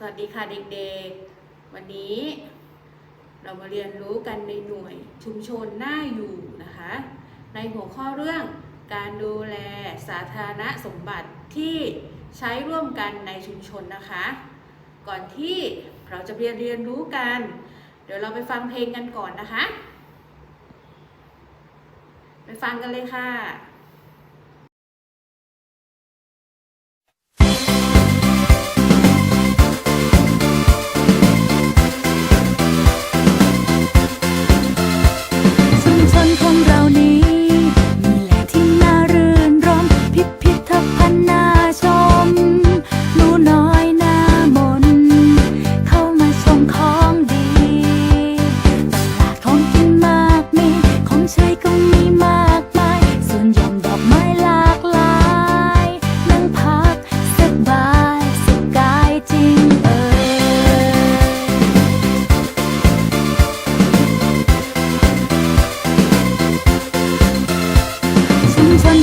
สวัสดีค่ะเด็กๆ วันนี้เรามาเรียนรู้กันในหน่วยชุมชนน่าอยู่นะคะ ในหัวข้อเรื่องการดูแลสาธารณสมบัติที่ใช้ร่วมกันในชุมชนนะคะ ก่อนที่เราจะเรียนเรียนรู้กัน เดี๋ยวเราไปฟังเพลงกันก่อนนะคะ ไปฟังกันเลยค่ะ ของเรานี้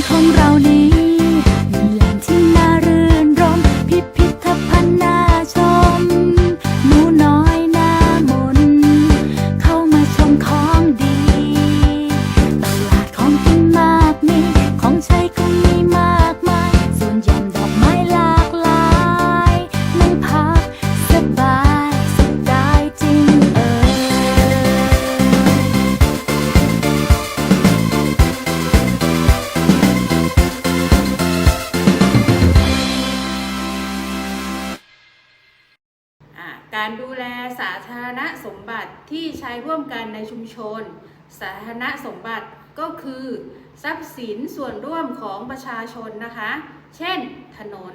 ของเรานี้ การดูแลสาธารณสมบัติที่ใช้ร่วมกันในชุมชน สาธารณสมบัติก็คือ ทรัพย์สินส่วนร่วมของประชาชนนะคะ เช่น ถนน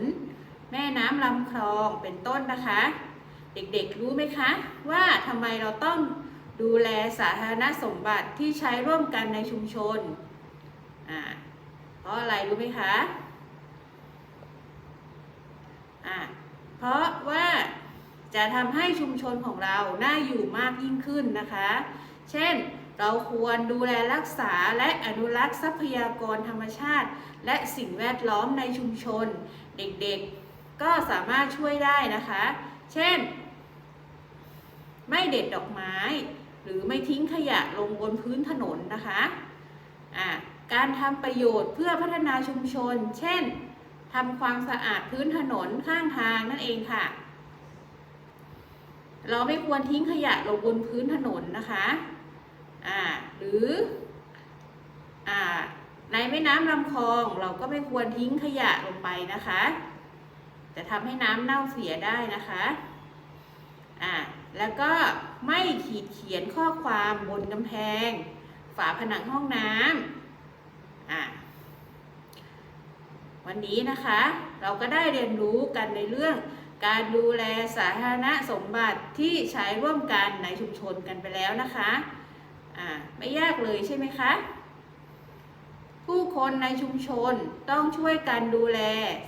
แม่น้ำลำคลองเป็นต้นนะคะ เด็กๆรู้ไหมคะ ว่าทำไมเราต้องดูแลสาธารณสมบัติที่ใช้ร่วมกันในชุมชน เพราะอะไรรู้ไหมคะอ่าเพราะว่า จะทำให้ชุมชนของเราน่าอยู่มากยิ่งขึ้นนะคะ เช่น เราควรดูแลรักษาและอนุรักษ์ทรัพยากรธรรมชาติ และสิ่งแวดล้อมในชุมชน เด็กๆ ก็สามารถช่วยได้นะคะ เช่น ไม่เด็ดดอกไม้ หรือไม่ทิ้งขยะลงบนพื้นถนนนะคะะการทำประโยชน์เพื่อพัฒนาชุมชน เช่นทำความสะอาดพื้นถนนข้างทางนั่นเองค่ะ เราไม่ควรทิ้งขยะลงบนพื้นถนนนะคะอ่าหรืออ่าในแม่น้ำลำคลองเราก็ไม่ควรทิ้งขยะลงไปนะคะ จะทำให้น้ำเน่าเสียได้นะคะอ่าแล้วก็ไม่ขีดเขียนข้อความบนกำแพง ฝาผนังห้องน้ำอ่าวันนี้นะคะ เราก็ได้เรียนรู้กันในเรื่อง การดูแลสาธารณสมบัติที่ใช้ร่วมกันในชุมชนกันไปแล้วนะคะอ่าไม่ยากเลยใช่ไหมคะผู้คนในชุมชนต้องช่วยกันดูแล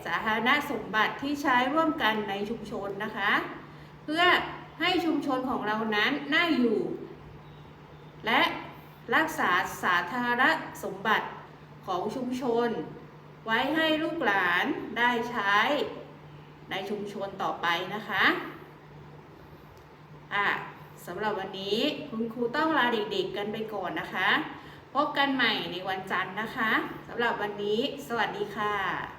สาธารณสมบัติที่ใช้ร่วมกันในชุมชนนะคะ เพื่อให้ชุมชนของเรานั้นน่าอยู่ และรักษาสาธารณสมบัติของชุมชน ไว้ให้ลูกหลานได้ใช้ ในชุมชนต่อไปนะคะอะสำหรับวันนี้คุณครูต้องลาเด็กๆกันไปก่อนนะคะ พบกันใหม่ในวันจันทร์นะคะสำหรับวันนี้ สวัสดีค่ะ